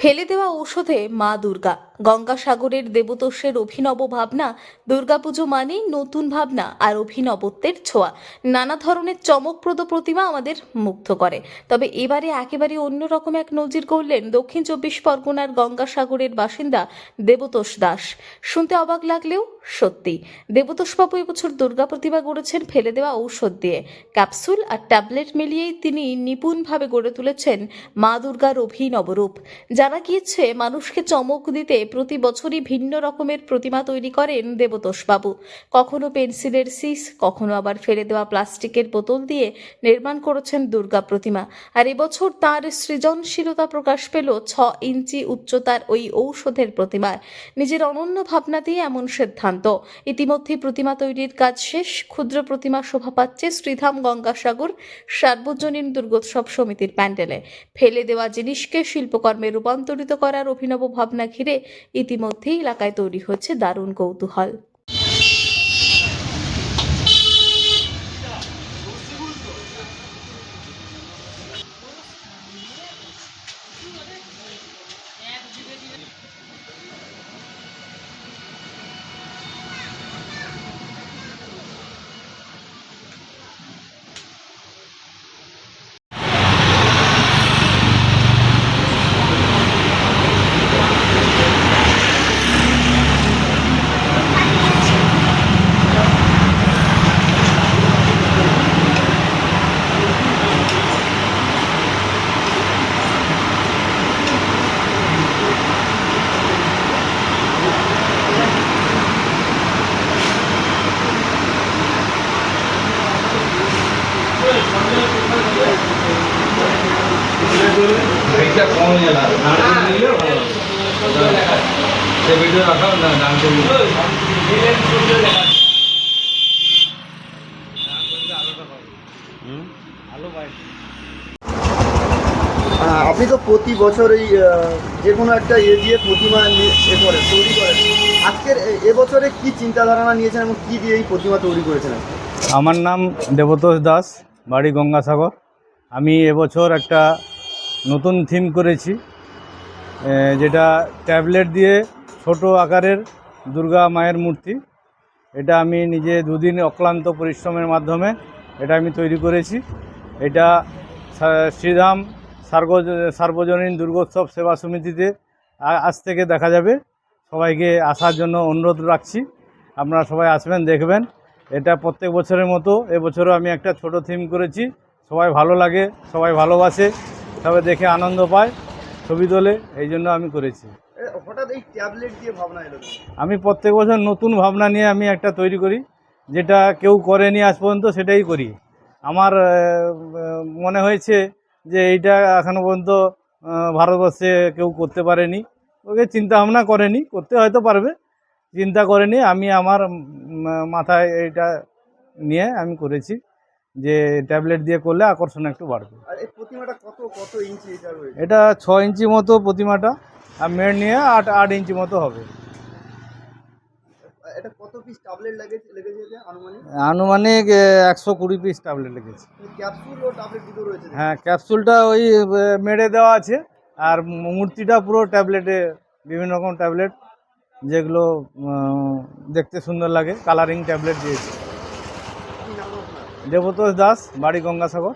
ফেলে দেওয়া ঔষধে মা দুর্গা। গঙ্গাসাগরের দেবতোষের অভিনব ভাবনা, দুর্গাপুজো মানেই নতুন ভাবনা আর অভিনবত্বের ছোঁয়া। নানা ধরনের চমকপ্রদ প্রতিমা আমাদের মুগ্ধ করে। তবে এবারে একেবারে অন্যরকম এক নজির করলেন দক্ষিণ চব্বিশ পরগনার গঙ্গাসাগরের বাসিন্দা দেবতোষ দাস। শুনতে অবাক লাগলেও সত্যি। দেবতোষবাবু এবছর দুর্গা প্রতিমা গড়েছেন ফেলে দেওয়া ঔষধ দিয়ে। ক্যাপসুল আর ট্যাবলেট মিলিয়েই তিনি নিপুণভাবে গড়ে তুলেছেন মা দুর্গার অভিনব রূপ। জানা গিয়েছে মানুষকে চমক দিতে প্রতি বছরই ভিন্ন রকমের প্রতিমা তৈরি করেন দেবতোষবাবু। কখনো পেন্সিলের সিস, কখনো আবার ফেলে দেওয়া প্লাস্টিকের বোতল দিয়ে নির্মাণ করেছেন দুর্গা প্রতিমা। আর এবছর তার সৃজনশীলতা প্রকাশ পেল ছ ইঞ্চি উচ্চতার ওই ঔষধের প্রতিমায়। নিজের অনন্য ভাবনা দিয়ে এমন সিদ্ধান্ত। ইতিমধ্যে প্রতিমা তৈরির কাজ শেষ, ক্ষুদ্র প্রতিমা শোভা পাচ্ছে শ্রীধাম গঙ্গাসাগর সার্বজনীন দুর্গোৎসব সমিতির প্যান্ডেলে। ফেলে দেওয়া জিনিসকে শিল্পকর্মে রূপান্তরিত করার অভিনব ভাবনা ঘিরে ইতিমধ্যেই এলাকায় তৈরি হচ্ছে দারুণ কৌতূহল। আহ, আপনি তো প্রতি বছর এই যে কোনো একটা ইয়ে দিয়ে প্রতিমা এ করেন তৈরি করেন। আজকের এবছরে কি চিন্তা ধারণা নিয়েছেন এবং কি দিয়ে এই প্রতিমা তৈরি করেছেন আমার নাম দেবতোষ দাস বাড়ি গঙ্গাসাগর। আমি এবছর একটা নতুন থিম করেছি। যেটা ট্যাবলেট দিয়ে ছোট আকারের দুর্গা মায়ের মূর্তি। এটা আমি নিজে দুদিন অক্লান্ত পরিশ্রমের মাধ্যমে এটা আমি তৈরি করেছি। এটা শ্রীধাম সার্বজ সার্বজনীন দুর্গোৎসব সেবা সমিতিতে আজ থেকে দেখা যাবে। সবাইকে আসার জন্য অনুরোধ রাখছি। আপনারা সবাই আসবেন, দেখবেন। এটা প্রত্যেক বছরের মতো, এবছরও আমি একটা ছোট থিম করেছি। সবাই ভালো লাগে, সবাই ভালোবাসে। সবাই দেখে আনন্দ পায় ছবি তোলে এই জন্য আমি করেছি। হঠাৎ এই ট্যাবলেট দিয়ে ভাবনা এলো আমি প্রত্যেক বছর নতুন ভাবনা নিয়ে আমি একটা তৈরি করি যেটা কেউ করেনি আজ পর্যন্ত সেটাই করি। আমার মনে হয়েছে যে এইটা এখনও পর্যন্ত ভারতবর্ষে কেউ করতে পারেনি। ওকে চিন্তা ভাবনা করেনি করতে হয়তো পারবে। চিন্তা করেনি আমি আমার মাথায় এইটা নিয়ে আমি করেছি যে ট্যাবলেট দিয়ে করলে আকর্ষণ একটু বাড়বে। প্রতিমাটা কত কত ইঞ্চি এটা রয়েছে? এটা ছ ইঞ্চি মতো প্রতিমাটা আর মেয়ের নিয়ে আট আট ইঞ্চি মতো হবে। এটা কত পিস ট্যাবলেট লেগেছে লেগেছে আনুমানিক? আনুমানিক একশো কুড়ি পিস ট্যাবলেট লেগেছে। ক্যাপসুল ও ট্যাবলেট দুটো রয়েছে হ্যাঁ ক্যাপসুলটা ওই মেরে দেওয়া আছে আর মূর্তিটা পুরো ট্যাবলেটে বিভিন্ন রকম ট্যাবলেট যেগুলো দেখতে সুন্দর লাগে কালারিং ট্যাবলেট দিয়েছে। দেবতোষ দাস বাড়ি গঙ্গাসাগর।